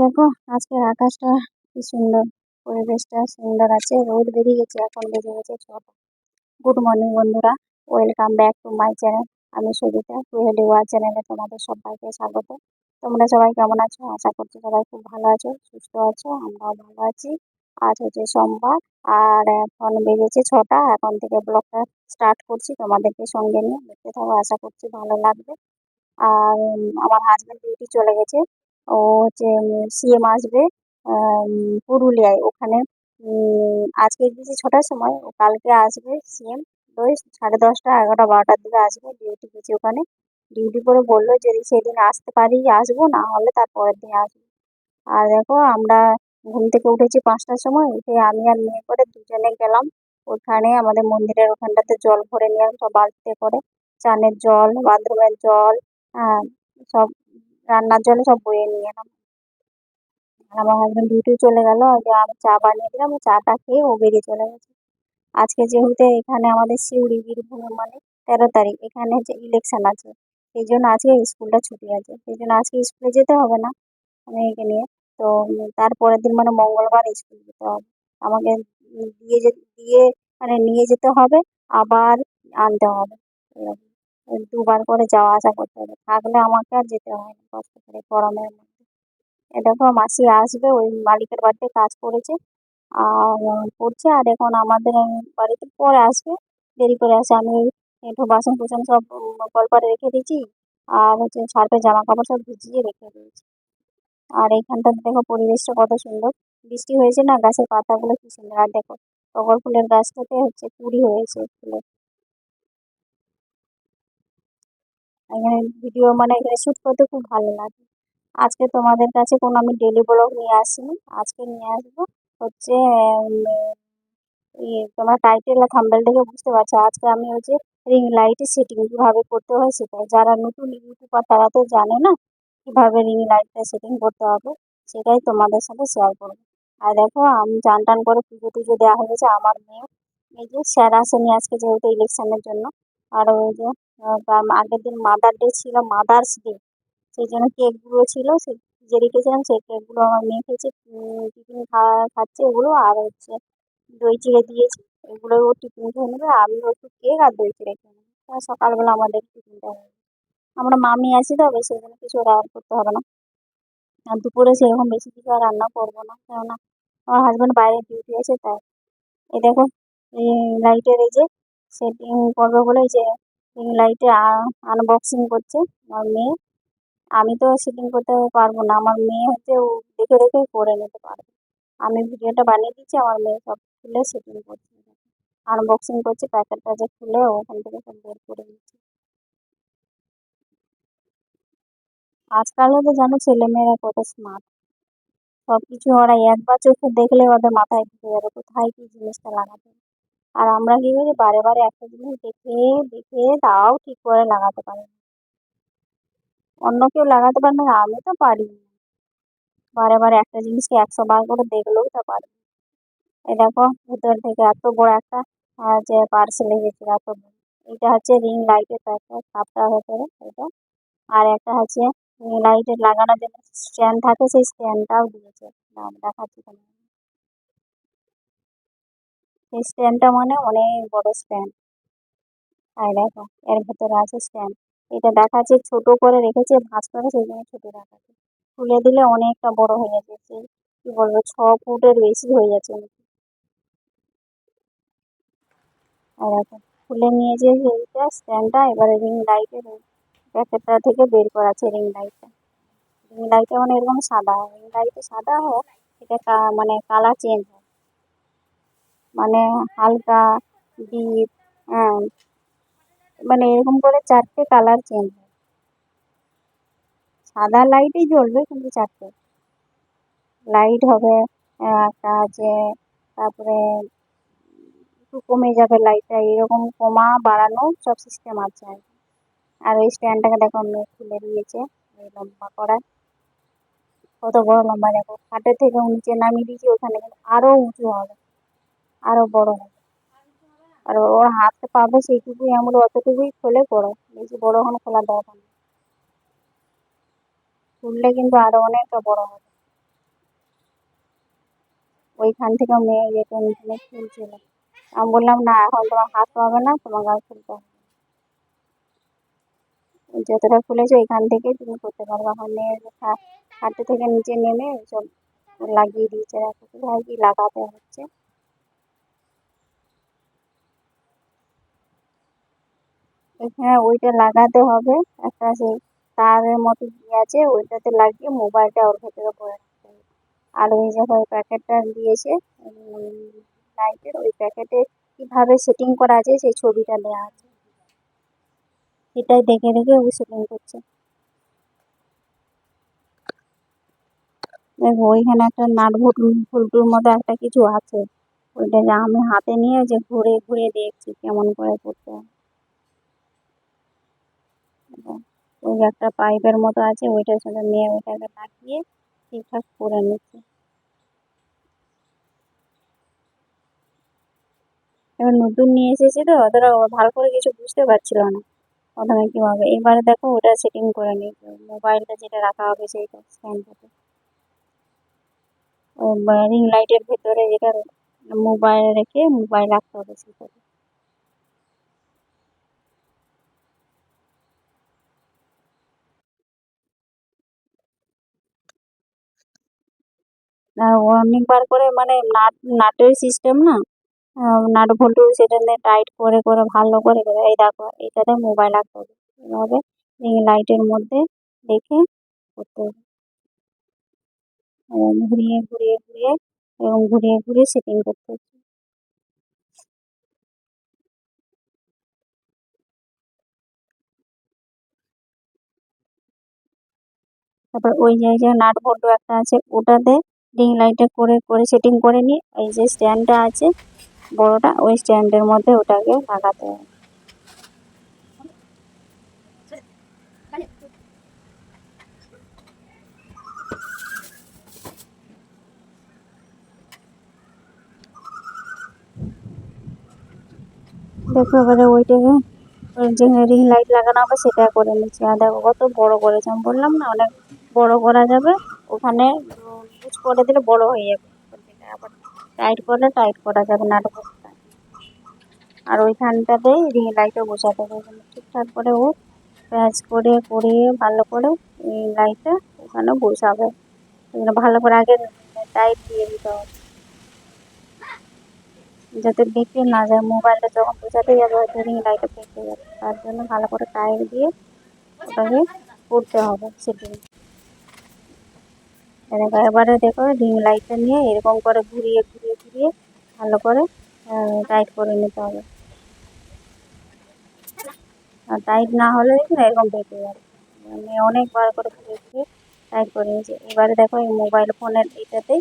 দেখো, আজকের আকাশটা কি সুন্দর, পরিবেশটা সুন্দর আছে, রোদ বেরিয়ে গেছে, এখন বেজে গেছে ছটা। গুড মর্নিং বন্ধুরা। Welcome back to my channel আমি সুজিতা টুহেলি ওয়ার চ্যানেলে তোমাদের সবাইকে স্বাগত। তোমরা সবাই কেমন আছো? আশা করছি সবাই খুব ভালো আছো, সুস্থ আছো, আমরাও ভালো আছি। আজ হচ্ছে সোমবার, আর এখন বেজেছে ছটা, এখন থেকে ব্লগটা স্টার্ট করছি তোমাদেরকে সঙ্গে নিয়ে। দেখতে থাকো, আশা করছি ভালো লাগবে। আর আমার হাজব্যান্ড ডিউটি চলে গেছে। ও হচ্ছে সিএম আসবে পুরুলিয়ায় ওখানে। আজকে গেছি ছটার সময়, ও কালকে আসবে সিএম ওই সাড়ে দশটা, এগারোটা, বারোটার দিকে আসবে, ডিউটি গেছি ওখানে। ডিউটি করে বলল যদি সেদিন আসতে পারি, আসব, না হলে তার পরের দিন আসব। আর দেখো আমরা ঘুম থেকে উঠেছি পাঁচটার সময়, উঠে আমি আর মেয়ে করে দুজনে গেলাম। ওখানে আমাদের মন্দিরের ওখানটাতে জল ভরে নিলাম সব বালতিতে করে। চানের জল, বাথরুমের জল হ্যাঁ সব রান্নার জন্য সব বয়ে নিয়ে এলাম। আমার হাজব্যান্ড ডিউটি চলে গেল, আগে আমি চা বানিয়ে দিলাম, চাটা খেয়ে ও বেরিয়ে চলে গেছে। আজকে যেহেতু এখানে আমাদের সিউড়ি বীরভূমের মানে তেরো তারিখ, এখানে হচ্ছে ইলেকশন আছে সেই জন্য আজকে স্কুলটা ছুটি আছে। সেই জন্য আজকে স্কুলে যেতে হবে না মেয়েকে নিয়ে। তো তারপরের দিন মানে মঙ্গলবার স্কুল যেতে হবে। আমাকে দিয়ে যে, দিয়ে মানে নিয়ে যেতে হবে, আবার আনতে হবে। এরকম দুবার করে যাওয়া আসা করতে হবে। থাকলে আমাকে আর যেতে হয় না কষ্ট করে গরমের মধ্যে। এ দেখো, মাসি আসবে, ওই মালিকের বাড়িতে কাজ করেছে, আর করছে, আর এখন আমাদের বাড়িতে পরে আসবে, দেরি করে আসে। আমি একটু বাসন কুসন সব কলপারে রেখে দিয়েছি, আর হচ্ছে সার্ফের জামা কাপড় সব ভিজিয়ে রেখে দিয়েছি। আর এইখানটা দেখো, পরিবেশটা কত সুন্দর। বৃষ্টি হয়েছে না, গাছের পাতাগুলো কি সুন্দর। আর দেখো টগর ফুলের গাছটাতে হচ্ছে কুড়ি হয়েছে ফুলের এখানে ভিডিও মানে এখানে শ্যুট করতে খুব ভালো লাগে। আজকে তোমাদের কাছে কোনো আমি ডেলি ব্লগ নিয়ে আসিনি। আজকে নিয়ে আসব হচ্ছে তোমার টাইটেল আর থাম্বেল দেখে বুঝতে পারছ। আজকে আমি ওই যে রিং লাইটের সেটিং কীভাবে করতে হয় সেটাই। যারা নতুন ইউটিউবার তারা তো জানে না কীভাবে রিং লাইটটা সেটিং করতে হবে, সেটাই তোমাদের সাথে শেয়ার করব। আর দেখো, আমি চান টান করে পুজো টুজো দেওয়া হয়ে গেছে। আমার মেয়ে, এই যে স্যার আসেনি আজকে যেহেতু ইলেকশনের জন্য। আর ওই যে আগের দিন মাদার ডে ছিল মাদার্স ডে সেই জন্য কেকগুলো ছিল, সে যে রেখেছিলাম সেই কেকগুলো আমার মেয়ে খেয়েছে টিফিন খাচ্ছে এগুলো আর হচ্ছে দই চিড়ে দিয়েছি। এগুলো ও টিফিন খেয়ে নেবে আমি একটু কেক আর দই চিড়ে খেয়ে নেব। সকালবেলা আমাদের টিফিনটা হয়ে আমরা মামি আছি তবে সেই জন্য কিছু রান্না করতে হবে না। আর দুপুরে সেরকম বেশি কিছু আর রান্না করব না, কেননা আমার হাজব্যান্ড বাইরে ডিউটি আছে, তাই। এই দেখো লাইটের এই যে সেটিং করবে বলে যে রিং লাইটে আনবক্সিং করছে আমার মেয়ে। আমি তো সেটিং করতে পারব না, আমার মেয়ে হচ্ছে ও দেখে দেখে করে নিতে পারবে। আমি ভিডিওটা বানিয়ে দিচ্ছি, আমার মেয়ে সব খুলে সেটিং করছে। আনবক্সিং করছে প্যাকেট ট্যাকেট খুলে ওখান থেকে সব বের করে নিচ্ছে। আজকালও তো জানো ছেলেমেয়েরা কত স্মার্ট সব কিছু ওরা একবার চোখে দেখলে ওদের মাথায় ঢুকে যাবে, কোথায় কি জিনিসটা লাগাতে আর আমরা কি করি বারে বারে একটা জিনিস দেখে দেখে তাও ঠিক করে লাগাতে পারি না। অন্য কেউ লাগাতে পারে না, আমি তো পারি বারে বারে একটা জিনিসকে একশো বার করে দেখলেও তা পারি এই দেখো, ভিতর থেকে এত বড় একটা যে পার্সেল এসেছে এত এটা হচ্ছে রিং লাইটের প্যাকেট কাপটার ভেতরে, এটা। আর একটা হচ্ছে রিং লাইটের লাগানোর জন্য স্ট্যান্ড থাকে, সেই স্ট্যান্ডটাও দিয়েছে। দেখাচ্ছি তোমার এই স্ট্যান্ডটা মানে অনেক বড় স্ট্যান্ড। আর দেখো, এর ভেতরে আছে স্ট্যান্ড। এটা দেখাচ্ছে ছোট করে রেখেছে, ভাঁজ করে সেই জন্য ছোট দেখাচ্ছে খুলে দিলে অনেকটা বড় হয়ে যাচ্ছে কি বলব, ছ ফুটের বেশি হয়ে যাচ্ছে আর দেখো, খুলে নিয়েছে সেইটা, স্ট্যান্ডটা, এবারে রিং লাইটের প্যাকেটটা থেকে বের করা আছে রিং লাইটটা রিং লাইটটা মানে এরকম সাদা রিং লাইটে সাদা হয় এটা মানে কালার চেঞ্জ হয় মানে হালকা ডিপ হ্যাঁ। মানে এরকম করে চারটে কালার চেঞ্জ হয়। সাদা লাইটই জ্বলবে কিন্তু চারটে। লাইট হবে একটা আছে, তারপরে একটু কমে যাবে লাইটটা এরকম কমা বাড়ানো সব সিস্টেম আছে আর ওই স্ট্যান্ডটাকে দেখো আমি খুলে দিয়েছে, এই লম্বা করা। কত বড় লম্বা দেখো। খাটের থেকে নিচে নামিয়ে দিয়েছি, ওখানে কিন্তু আরও উঁচু হবে। আরও বড় হবে আর ওর হাতে পাবে সেইটুকুই আঙুল অতটুকুই খোলে বড় বেশি বড় কোনো খোলা দরকার নেই। খুললে কিন্তু আরও অনেকটা বড় হবে। ওইখান থেকে মেয়ে টেনে খুলছিল আমি বললাম, না, এখন তোমার হাত পাবে না তোমাকে আর খুলতে হবে। যতটা খুলেছে ওইখান থেকে তুমি করতে পারবে। এখন মেয়ের খাটে থেকে নিচে নেমে সব লাগিয়ে দিয়েছে। কি লাগাতে হচ্ছে। এখানে ওইটা লাগাতে হবে। একটা সেই তারের মতো দিয়ে আছে, ওইটাতে লাগিয়ে মোবাইলটা ওর ভেতরে পরে রাখতে হবে। আর ওই জায়গায় প্যাকেটটা দিয়েছে লাইটের ওই প্যাকেটে কীভাবে সেটিং করা আছে, সেই ছবিটা দেওয়া আছে। সেটাই দেখে দেখে ও সেটিং করছে। দেখো, ওইখানে একটা নাট ফুলটুর মতো একটা কিছু আছে। ওইটা যে আমি হাতে নিয়ে যে ঘুরে ঘুরে দেখছি, কেমন করে করতে হয় এবং ওই একটা পাইপের মতো আছে, ওইটার সাথে নিয়ে ওইটাকে লাগিয়ে ঠিকঠাক করে নিচ্ছে। এবার নতুন নিয়ে এসেছি তো, অতটা ভালো করে কিছু বুঝতে পারছিল না। প্রথমে হবে? এবারে দেখো ওটা সেটিং করে নিয়েছে মোবাইলটা যেটা রাখা হবে সেইটা স্ট্যান্ডটাতে ওই রিং লাইটের ভেতরে যেটা মোবাইল রেখে মোবাইল রাখতে হবে সেটাতে অনেকবার করে মানে নাট, নাটের সিস্টেম না? নাট বল্টু সেটা নিয়ে টাইট করে করে, ভালো করে এই দেখো, এটাতে মোবাইল রাখতে হবে। এভাবে লাইটের মধ্যে দেখে করতে হবে। এবং ঘুরিয়ে ঘুরিয়ে ঘুরিয়ে এবং ঘুরিয়ে ঘুরিয়ে সেটিং করতে হচ্ছে তারপর ওই জায়গায় নাট বল্টু একটা আছে, ওটাতে রিং লাইটে করে করে সেটিং করে নিয়ে এই যে স্ট্যান্ডটা আছে বড়টা, ওই স্ট্যান্ডের মধ্যে ওটাকে লাগাতে হবে। দেখো এবারে ওইটাকে যে রিং লাইট লাগানো হবে, সেটা করে নিচ্ছি। আর দেখো কত বড় করেছে, আমি বললাম না, অনেক বড় করা যাবে, ওখানে করে দিলে বড় হয়ে যাবে। আবার টাইট করলে টাইট করা যাবে নাটকটা আর ওইখানটাতে রিং লাইটও বসাতে হবে। ঠিকঠাক করে ও প্যাচ করে, করিয়ে ভালো করে এই লাইটটা ওখানে বসাবে। ভালো করে আগে টাইট দিয়ে দিতে হবে। যাতে বেঁকে না যায়। মোবাইলটা যখন বোঝাতে যাবে, হয়তো রিং লাইটটা বেঁকে যাবে। তার জন্য ভালো করে টাইট দিয়ে ওটাকে করতে হবে। সেটিং। এরকম এবারে দেখো রিং লাইটটা নিয়ে এরকম করে ঘুরিয়ে ঘুরিয়ে ঘুরিয়ে ভালো করে টাইট করে নিতে হবে। আর টাইট না হলে এরকম বেঁকে যাবে আমি অনেকবার করে ঘুরিয়ে ঘুরিয়ে টাইট করে নিয়েছি। এবারে দেখো এই মোবাইল ফোনের এইটাতেই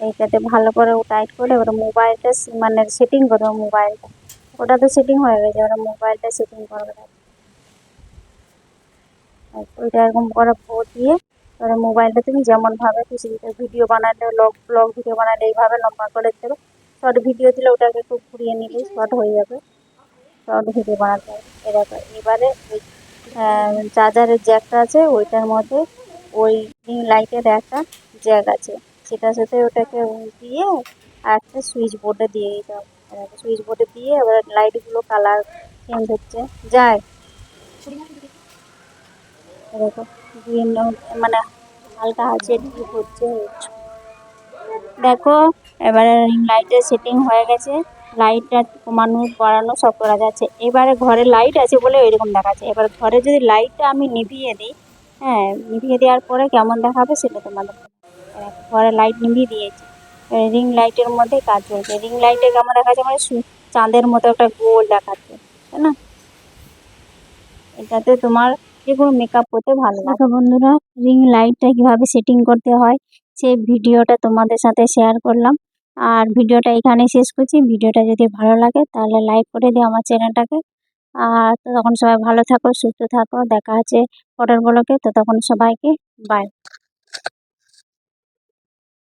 এইটাতে ভালো করে টাইট করে এবার মোবাইলটা মানে সেটিং করবে মোবাইলটা ওটা তো সেটিং হয়ে গেছে, ওরা মোবাইলটা সেটিং করবে। ওইটা এরকম করে দিয়ে এবারে মোবাইলটা তুমি যেমনভাবে খুশি ভিডিও বানালে লগ ব্লগ ভিডিও বানালে এইভাবে লম্বা করে দেবে শর্ট ভিডিও দিলে ওটাকে একটু ঘুরিয়ে নিলেই শর্ট হয়ে যাবে। শর্ট ভিডিও বানাতে হবে। এরকম এবারে ওই চার্জারের জ্যাকটা আছে, ওইটার মধ্যে ওই রিং লাইটের একটা জ্যাক আছে। সেটার সাথে ওটাকে দিয়ে আর একটা সুইচ বোর্ডে দিয়ে দিতে হবে। সুইচ বোর্ডে দিয়ে এবার লাইটগুলো কালার চেঞ্জ হচ্ছে। যায়। দেখো মানে হালকা আছে হচ্ছে দেখো, এবারে রিং লাইটের সেটিং হয়ে গেছে। লাইটটা কমানো বাড়ানো সব করা যাচ্ছে। এবারে ঘরে লাইট আছে বলে এরকম দেখাচ্ছে। এবার ঘরে যদি লাইটটা আমি নিভিয়ে দিই হ্যাঁ নিভিয়ে দেওয়ার পরে কেমন দেখাবে সেটা তোমাদের ঘরে লাইট নিভিয়ে দিয়েছি। রিং লাইটের মধ্যে কাজ চলছে। রিং লাইটে কেমন দেখাচ্ছে মানে চাঁদের মতো একটা গোল দেখাচ্ছে, তাই না? এটাতে তোমার যে কোনো মেকআপ করতে ভালো লাগে। বন্ধুরা রিং লাইটটা কীভাবে সেটিং করতে হয় সেই ভিডিওটা তোমাদের সাথে শেয়ার করলাম। আর ভিডিওটা এখানে শেষ করছি। ভিডিওটা যদি ভালো লাগে তাহলে লাইক করে দিও আমার চ্যানেলটাকে আর তখন সবাই ভালো থাকো সুস্থ থাকো। দেখা আছে পরের বলোকে তো তখন সবাইকে বাই